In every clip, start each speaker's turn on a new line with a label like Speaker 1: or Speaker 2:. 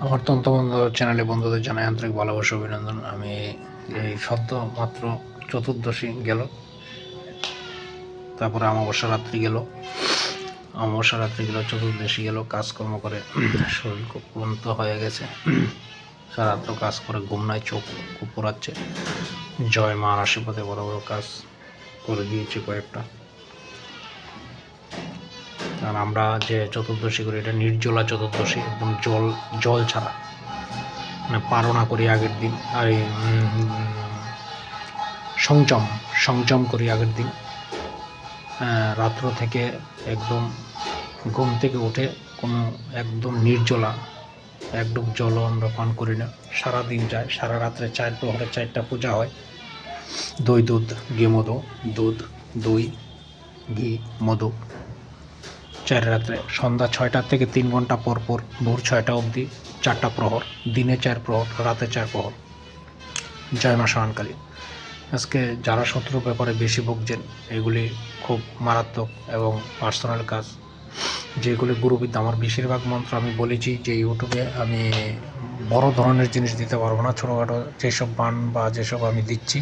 Speaker 1: আমার তন্ত্রবন্ধু চ্যানেলে বন্ধুদের জানাই আন্তরিক ভালোবাসা, অভিনন্দন। আমি এই সদ্য মাত্র চতুর্দশী গেল। তারপরে অমাবস্যা রাত্রি গেল। অমাবস্যা রাত্রি গেল, চতুর্দশী গেল, কাজকর্ম করে শরীর খুব ক্লান্ত হয়ে গেছে। সারাত্র কাজ করে, ঘুম নাই, চোখ খুব পোড়াচ্ছে। জয় মা আশীর্বাদে বড় বড় কাজ করে দিয়েছে কয়েকটা। আর আমরা যে চতুর্দশী করি, এটা নির্জলা চতুর্দশী একদম জল জল ছাড়া। মানে পারনা করি আগের দিন, আর সংযম সংযম করি আগের দিন। রাত্র থেকে একদম ঘুম থেকে উঠে কোনো একদম নির্জলা এক ডুব জলও আমরা পান করি না। সারা দিন যায়, সারা রাত্রে চার প্রহরে চারটা পূজা হয়। দই, দুধ, ঘি, মধু, দুধ, দই, ঘি, মধু। চার রাত্রে, সন্ধ্যা ছয়টার থেকে তিন ঘণ্টা পর পর, ভোর ছয়টা অবধি চারটা প্রহর, দিনে চার প্রহর, রাতে চার প্রহর। জয় মা সহানকালী আজকে যারা শত্রুর ব্যাপারে বেশি ভুগছেন, এগুলি খুব মারাত্মক এবং পার্সোনাল কাজ। যেগুলি গুরুবিদ্যা, আমার বেশিরভাগ মন্ত্র আমি বলেছি যে ইউটিউবে আমি বড় ধরনের জিনিস দিতে পারব না। ছোটোখাটো যেসব বান বা যেসব আমি দিচ্ছি,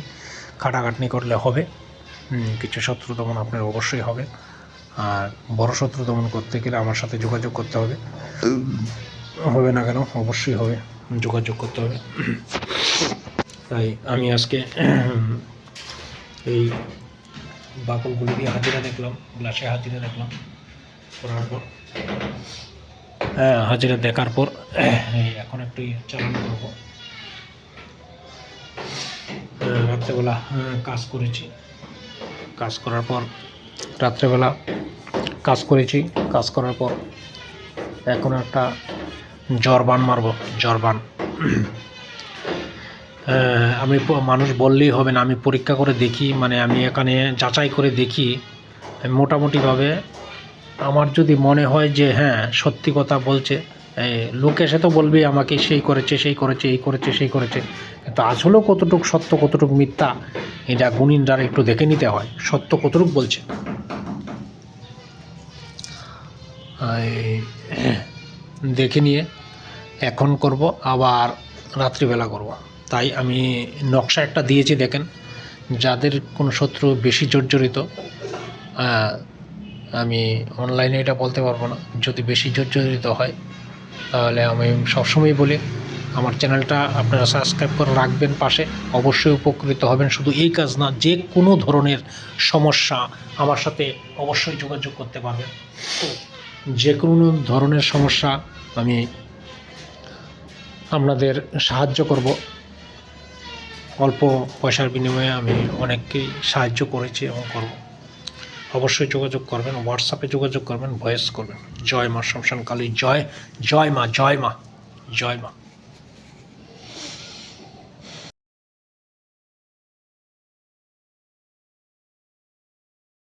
Speaker 1: খাটাখাটনি করলে হবে। কিছু শত্রু দমন আপনার অবশ্যই হবে। আর বড় শত্রু দমন করতে গেলে আমার সাথে যোগাযোগ করতে হবে। হবে না কেন? অবশ্যই হবে। যোগাযোগ করতে হবে। তাই আমি আজকে এই বাকলগুলি দিয়ে হাজিরা দেখলাম গ্লাসে হাজিরা দেখলাম। করার পর হ্যাঁ হাজিরা দেখার পর এখন একটু চালান করব। আহ, রাত্রেবেলা আহ, কাজ করেছি। কাজ করার পর রাত্রেবেলা কাজ করেছি, কাজ করার পর এখন একটা জরবান মারবো, জরবান। আমি মানুষ বললেই হবে না, আমি পরীক্ষা করে দেখি মানে আমি এখানে যাচাই করে দেখি। মোটামুটিভাবে আমার যদি মনে হয় যে হ্যাঁ সত্যি কথা বলছে লোক এসে তো বলবেই আমাকে সেই করেছে সেই করেছে, এই করেছে, সেই করেছে। কিন্তু আসলেও কতটুকু সত্য, কতটুকু মিথ্যা, এটা গুণিন দ্বারা একটু দেখে নিতে হয়। সত্য কতটুকু বলছে এই দেখে নিয়ে এখন করব, আবার রাত্রিবেলা করব। তাই আমি নকশা একটা দিয়েছি, দেখেন। যাদের কোনো শত্রু বেশি জর্জরিত আমি অনলাইনে এটা বলতে পারব না। যদি বেশি জর্জরিত হয়, তাহলে আমি সবসময় বলি, আমার চ্যানেলটা আপনারা সাবস্ক্রাইব করে রাখবেন পাশে। অবশ্যই উপকৃত হবেন। শুধু এই কাজ না, যে কোনো ধরনের সমস্যা আমার সাথে অবশ্যই যোগাযোগ করতে পারবেন। যে কোনো ধরনের সমস্যা আমি আপনাদের সাহায্য করব। অল্প পয়সার বিনিময়ে আমি অনেককেই সাহায্য করেছি এবং করব। অবশ্যই যোগাযোগ করবেন হোয়াটসঅ্যাপে যোগাযোগ করবেন ভয়েস করবেন। জয় মা শমশান কালী জয় জয় মা জয় মা জয় মা।